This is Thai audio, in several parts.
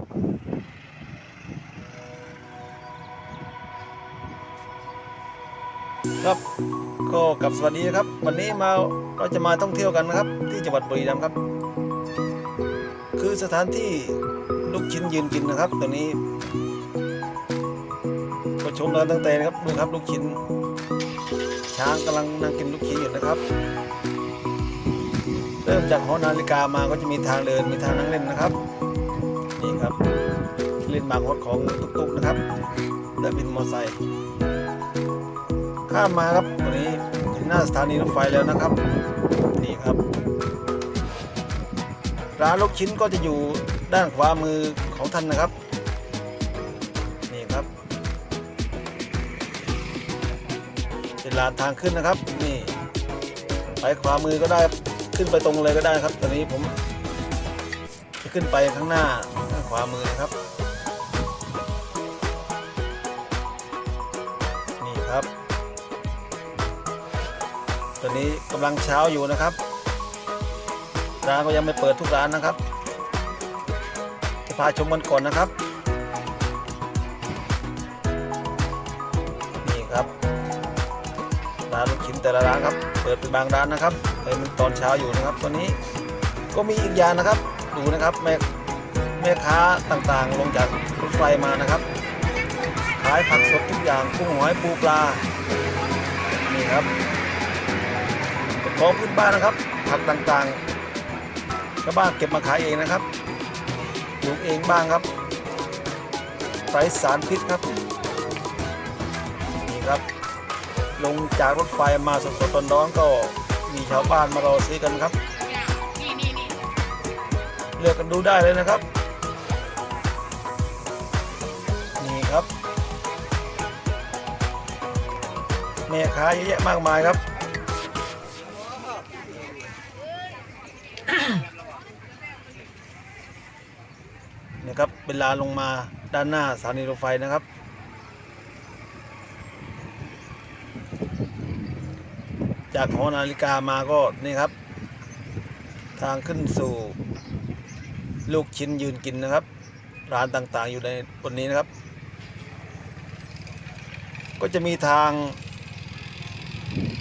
ครับก็กลับสวัสดีครับ วันนี้มาเราจะมาท่องเที่ยวกันนะครับ ที่จังหวัดบุรีรัมย์ครับ คือสถานที่ลูกชิ้นยืนกินนะครับตัวนี้ก็ชมเราตั้งแต่นะครับดูครับลูกชิ้น ช้างกำลังนั่งกินลูกชิ้นอยู่นะครับ เริ่มจากหอนาฬิกามาก็จะมีทางเดินมีทางนั่งเล่นนะครับ นี่ครับเล่นบางรถของตุ๊กๆนะครับและบินมอเตอร์ไซค์ข้ามมาครับตรงนี้ถึงหน้าสถานีรถไฟแล้วนะครับนี่ครับ ร้านลูกชิ้นก็จะอยู่ด้านขวามือของท่านนะครับนี่ครับเป็นลานทางขึ้นนะครับนี่ไปขวามือก็ได้ขึ้นไปตรงเลยก็ได้ครับ ตอนนี้ผม จะขึ้นไปข้างหน้าข้างขวามือนะครับ นี่ครับ ตอนนี้กำลังเช้าอยู่นะครับ ร้านก็ยังไม่เปิดทุกร้านนะครับ จะพาชมกันก่อนนะครับ นี่ครับ ร้านลูกชิ้นแต่ละร้านครับ เปิดเป็นบางร้านนะครับเป็นตอนเช้าอยู่นะครับตอนนี้ก็มีอีกอย่างนะครับ ดูนะครับแม่แม่ค้าต่างๆ ลงจากรถไฟมานะครับขายผักสดทุกอย่างกุ้งหอยปูปลานี่ครับของพื้นบ้านนะครับ ผักต่างๆชาวบ้านเก็บมาขายเองนะครับปลูกเองบ้างครับไร้สารพิษครับนี่ครับลงจากรถไฟมาสดๆตอนร้อนก็มีชาวบ้านมารอซื้อกันครับ เลือกกันดูได้เลยนะครับ นี่ครับแม่ค้าเยอะแยะมากมายครับ นี่ครับเป็นลานลงมาด้านหน้าสถานีรถไฟนะครับจากหอนาฬิกามาก็นี่ครับ ทางขึ้นสู่ ลูกชิ้นยืนกินนะครับ ร้านต่างๆอยู่ในบนนี้นะครับ ก็จะมีทาง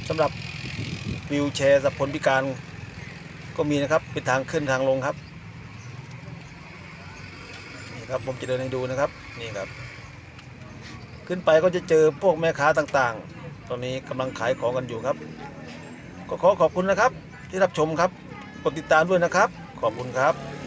สำหรับวิวแชร์สับผลพิการ ก็มีนะครับเป็นทางขึ้นทางลงครับนี่ครับผมจะเดินให้ดูนะครับนี่ครับ ขึ้นไปก็จะเจอพวกแม่ค้าต่างๆ ตอนนี้กำลังขายของกันอยู่ครับ ก็ขอขอบคุณนะครับ ที่รับชมครับกดติดตามด้วยนะครับ ขอบคุณครับ